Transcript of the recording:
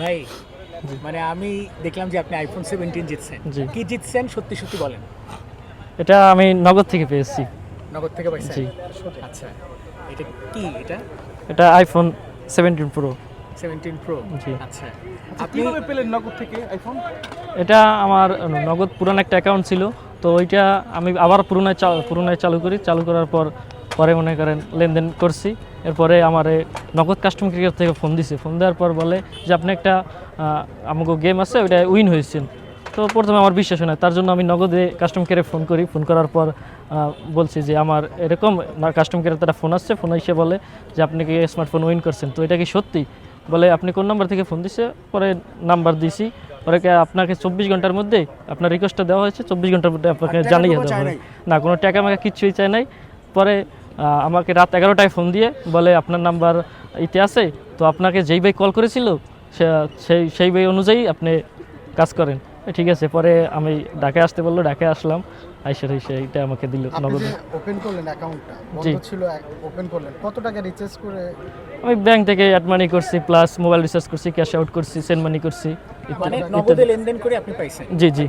ভাই জি। মানে আমি দেখলাম যে আপনি আইফোন সেভেন্টিন জিতছেন। জি। কি জিতছেন? সত্যি সত্যি বলেন। এটা আমি নগদ থেকে পেয়েছি। নগদ থেকে পাইছেন? জি। আচ্ছা এটা কি এটা? এটা iPhone seventeen pro seventeen pro জি। আচ্ছা। আপনি আপনি কীভাবে পেলেন নগদ থেকে আইফোন এটা আমার নগদ পুরান একটা অ্যাকাউন্ট ছিল। তো ওইটা আমি আবার পুরোনায় পুরোনায় চালু করি। চালু করার পর পরে মনে করেন লেনদেন করছি। এরপরে আমার নগদ কাস্টমার কেয়ার থেকে ফোন দিছে। ফোন দেওয়ার পর বলে যে আপনি একটা আমাকে গেম আছে ওইটা উইন হয়েছেন। তো প্রথমে আমার বিশ্বাস হয় না। তার জন্য আমি নগদে কাস্টমার কেয়ারে ফোন করি। ফোন করার পর বলছি যে আমার এরকম কাস্টমার কেয়ারে তারা ফোন আসছে। ফোন এসে বলে যে আপনি কি স্মার্টফোন উইন করছেন? তো এটা কি সত্যি? বলে আপনি কোন নাম্বার থেকে ফোন দিছে? পরে নাম্বার দিছি। পরে কে আপনাকে চব্বিশ ঘণ্টার মধ্যে আপনার রিকোয়েস্টটা দেওয়া হয়েছে। চব্বিশ ঘণ্টার মধ্যে আপনাকে জানিয়ে দেওয়া চায় নাই? না কোনো টাকা আমাকে কিচ্ছুই চাই নাই। পরে আমাকে রাত এগারোটায় ফোন দিয়ে বলে আপনার নাম্বার ইতে আছে? তো আপনাকে যেই ভাই কল করেছিল সেই সেই ভাই অনুযায়ী আপনি কাজ করেন। ঠিক আছে পরে আমি ডাকে আসতে বলল ডাকে আসলাম আইসা এসে এইটা আমাকে দিল নগদ। ওপেন করলেন অ্যাকাউন্টটা জি। ছিল ওপেন করলেন কত টাকা রিচার্জ করে? আমি ব্যাংক থেকে অ্যাড মানি করছি প্লাস মোবাইল রিচার্জ করছি ক্যাশ আউট করছি সেন্ড মানি করছি মানে নগদে লেনদেন করে আপনি পাইছেন। জি জি।